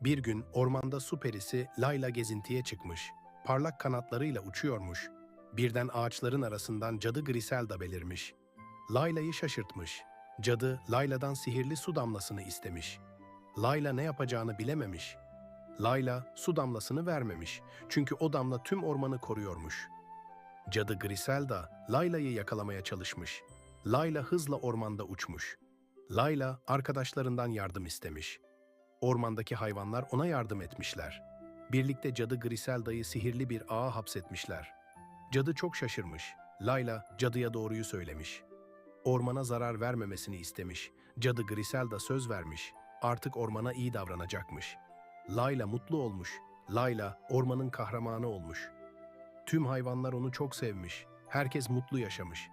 Bir gün ormanda su perisi Layla gezintiye çıkmış. Parlak kanatlarıyla uçuyormuş. Birden ağaçların arasından cadı Griselda belirmiş. Layla'yı şaşırtmış. Cadı Layla'dan sihirli su damlasını istemiş. Layla ne yapacağını bilememiş. Layla su damlasını vermemiş. Çünkü o damla tüm ormanı koruyormuş. Cadı Griselda Layla'yı yakalamaya çalışmış. Layla hızla ormanda uçmuş. Layla arkadaşlarından yardım istemiş. Ormandaki hayvanlar ona yardım etmişler. Birlikte cadı Griselda'yı sihirli bir ağa hapsetmişler. Cadı çok şaşırmış. Layla cadıya doğruyu söylemiş. Ormana zarar vermemesini istemiş. Cadı Griselda söz vermiş. Artık ormana iyi davranacakmış. Layla mutlu olmuş. Layla ormanın kahramanı olmuş. Tüm hayvanlar onu çok sevmiş. Herkes mutlu yaşamış.